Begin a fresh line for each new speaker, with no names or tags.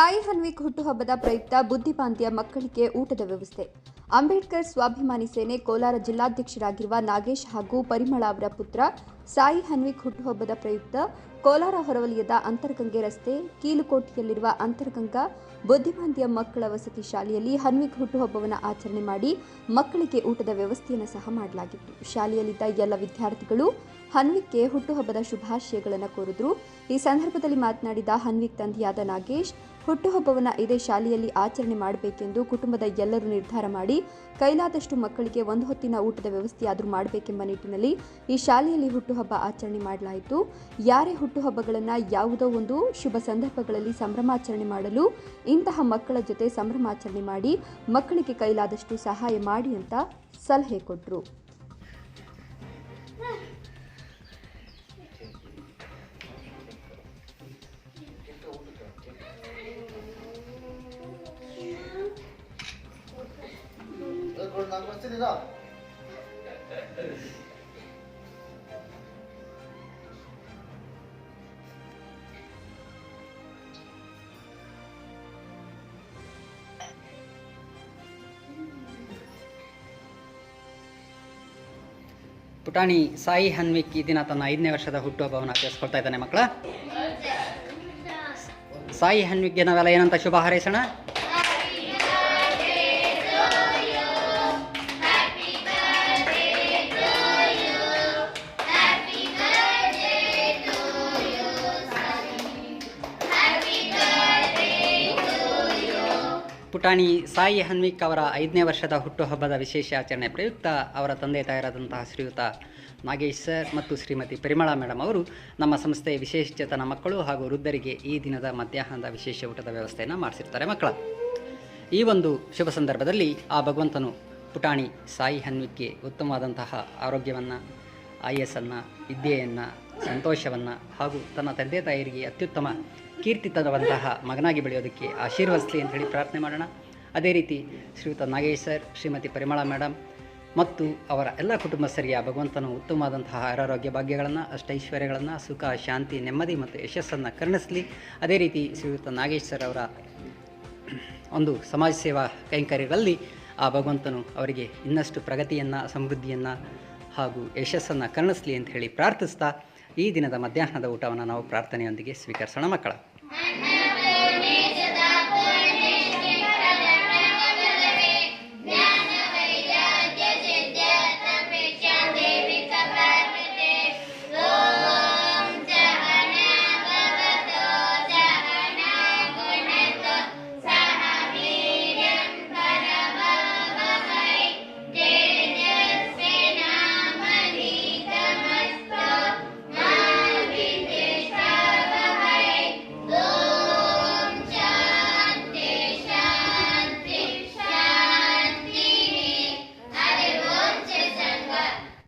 ಹನ್ವಿಕ್ ಹುಟ್ಟುಹಬ್ಬದ ಪ್ರಯುಕ್ತ ಬುದ್ಧಿಪಾಂತಿಯ ಮಕ್ಕಳಿಗೆ ಊಟದ ವ್ಯವಸ್ಥೆ. ಅಂಬೇಡ್ಕರ್ ಸ್ವಾಭಿಮಾನಿ ಸೇನೆ ಕೋಲಾರ ಜಿಲ್ಲಾಧ್ಯಕ್ಷರಾಗಿರುವ ನಾಗೇಶ್ ಹಾಗೂ ಪರಿಮಳ ಅವರ ಪುತ್ರ ಸಾಯಿ ಹನ್ವಿಕ್ ಹುಟ್ಟುಹಬ್ಬದ ಪ್ರಯುಕ್ತ ಕೋಲಾರ ಹೊರವಲಯದ ಅಂತರಗಂಗೆ ರಸ್ತೆ, ಕೀಲುಕೋಟೆಯಲ್ಲಿರುವ ಅಂತರಗಂಗಾ ಬುದ್ಧಿಮಾಂತಿಯ ಮಕ್ಕಳ ವಸತಿ ಶಾಲೆಯಲ್ಲಿ ಹನ್ವಿಕ್ ಹುಟ್ಟುಹಬ್ಬವನ್ನು ಆಚರಣೆ ಮಾಡಿ ಮಕ್ಕಳಿಗೆ ಊಟದ ವ್ಯವಸ್ಥೆಯನ್ನು ಸಹ ಮಾಡಲಾಗಿತ್ತು. ಶಾಲೆಯಲ್ಲಿದ್ದ ಎಲ್ಲ ವಿದ್ಯಾರ್ಥಿಗಳು ಹನ್ವಿಕ್ಗೆ ಹುಟ್ಟುಹಬ್ಬದ ಶುಭಾಶಯಗಳನ್ನು ಕೋರಿದ್ರು. ಈ ಸಂದರ್ಭದಲ್ಲಿ ಮಾತನಾಡಿದ ಹನ್ವಿಕ್ ತಂದೆಯಾದ ನಾಗೇಶ್ ಹುಟ್ಟುಹಬ್ಬವನ್ನು ಇದೇ ಶಾಲೆಯಲ್ಲಿ ಆಚರಣೆ ಮಾಡಬೇಕೆಂದು ಕುಟುಂಬದ ಎಲ್ಲರೂ ನಿರ್ಧಾರ ಮಾಡಿ ಕೈಲಾದಷ್ಟು ಮಕ್ಕಳಿಗೆ ಒಂದು ಹೊತ್ತಿನ ಊಟದ ವ್ಯವಸ್ಥೆಯಾದರೂ ಮಾಡಬೇಕೆಂಬ ನಿಟ್ಟಿನಲ್ಲಿ ಈ ಶಾಲೆಯಲ್ಲಿ ಹುಟ್ಟುಹಬ್ಬ ಆಚರಣೆ ಮಾಡಲಾಯಿತು. ಯಾರೇ ಹುಟ್ಟುಹಬ್ಬಗಳನ್ನು ಯಾವುದೋ ಒಂದು ಶುಭ ಸಂದರ್ಭಗಳಲ್ಲಿ ಸಂಭ್ರಮಾಚರಣೆ ಮಾಡಲು ಇಂತಹ ಮಕ್ಕಳ ಜೊತೆ ಸಂಭ್ರಮಾಚರಣೆ ಮಾಡಿ ಮಕ್ಕಳಿಗೆ ಕೈಲಾದಷ್ಟು ಸಹಾಯ ಮಾಡಿ ಅಂತ ಸಲಹೆ ಕೊಟ್ಟರು
ಬರ್ತೀನಿರಾ
ಪುಟಾಣಿ ಸಾಯಿ ಹನ್ವಿಕ್ ಈ ದಿನ ತನ್ನ ಐದನೇ ವರ್ಷದ ಹುಟ್ಟುಹಬ್ಬವನ್ನು ಆಚರಿಸ್ಕೊಳ್ತಾ ಇದ್ದಾನೆ ಮಕ್ಕಳ. ಸಾಯಿ ಹನ್ವಿಕ್ಗೆ ನಾವೆಲ್ಲ ಏನಂತ ಶುಭ ಹಾರೈಸೋಣ? ಪುಟಾಣಿ ಸಾಯಿ ಹನ್ವಿಕ್ ಅವರ ಐದನೇ ವರ್ಷದ ಹುಟ್ಟುಹಬ್ಬದ ವಿಶೇಷ ಆಚರಣೆ ಪ್ರಯುಕ್ತ ಅವರ ತಂದೆ ತಾಯರಾದಂತಹ ಶ್ರೀಯುತ ನಾಗೇಶ್ ಸರ್ ಮತ್ತು ಶ್ರೀಮತಿ ಪರಿಮಳಾ ಮೇಡಮ್ ಅವರು ನಮ್ಮ ಸಂಸ್ಥೆಯ ವಿಶೇಷಚೇತನ ಮಕ್ಕಳು ಹಾಗೂ ವೃದ್ಧರಿಗೆ ಈ ದಿನದ ಮಧ್ಯಾಹ್ನದ ವಿಶೇಷ ಊಟದ ವ್ಯವಸ್ಥೆಯನ್ನು ಮಾಡಿಸಿರ್ತಾರೆ ಮಕ್ಕಳ. ಈ ಒಂದು ಶುಭ ಸಂದರ್ಭದಲ್ಲಿ ಆ ಭಗವಂತನು ಪುಟಾಣಿ ಸಾಯಿ ಹನ್ವಿಕ್ಗೆ ಉತ್ತಮವಾದಂತಹ ಆರೋಗ್ಯವನ್ನು, ಆಯಸ್ಸನ್ನು, ವಿದ್ಯೆಯನ್ನು, ಸಂತೋಷವನ್ನು ಹಾಗೂ ತನ್ನ ತಂದೆ ತಾಯರಿಗೆ ಅತ್ಯುತ್ತಮ ಕೀರ್ತಿ ತರುವಂತಹ ಮಗನಾಗಿ ಬೆಳೆಯೋದಕ್ಕೆ ಆಶೀರ್ವದಿಸಲಿ ಅಂತ ಹೇಳಿ ಪ್ರಾರ್ಥನೆ ಮಾಡೋಣ. ಅದೇ ರೀತಿ ಶ್ರೀಯುತ ನಾಗೇಶ್ ಸರ್ ಶ್ರೀಮತಿ ಪರಿಮಳ ಮೇಡಮ್ ಮತ್ತು ಅವರ ಎಲ್ಲ ಕುಟುಂಬಸ್ಥರಿಗೆ ಆ ಭಗವಂತನು ಉತ್ತಮವಾದಂತಹ ಆರೋಗ್ಯ ಭಾಗ್ಯಗಳನ್ನು, ಅಷ್ಟೈಶ್ವರ್ಯಗಳನ್ನು, ಸುಖ, ಶಾಂತಿ, ನೆಮ್ಮದಿ ಮತ್ತು ಯಶಸ್ಸನ್ನು ಕರುಣಿಸಲಿ. ಅದೇ ರೀತಿ ಶ್ರೀಯುತ ನಾಗೇಶ್ ಸರ್ ಅವರ ಒಂದು ಸಮಾಜ ಸೇವಾ ಕೈಂಕರ್ಯಗಳಲ್ಲಿ ಆ ಭಗವಂತನು ಅವರಿಗೆ ಇನ್ನಷ್ಟು ಪ್ರಗತಿಯನ್ನು, ಸಮೃದ್ಧಿಯನ್ನು ಹಾಗೂ ಯಶಸ್ಸನ್ನು ಕರುಣಿಸಲಿ ಅಂತ ಹೇಳಿ ಪ್ರಾರ್ಥಿಸ್ತಾ ಈ ದಿನದ ಮಧ್ಯಾಹ್ನದ ಊಟವನ್ನು ನಾವು ಪ್ರಾರ್ಥನೆಯೊಂದಿಗೆ ಸ್ವೀಕರಿಸೋಣ ಮಕ್ಕಳ.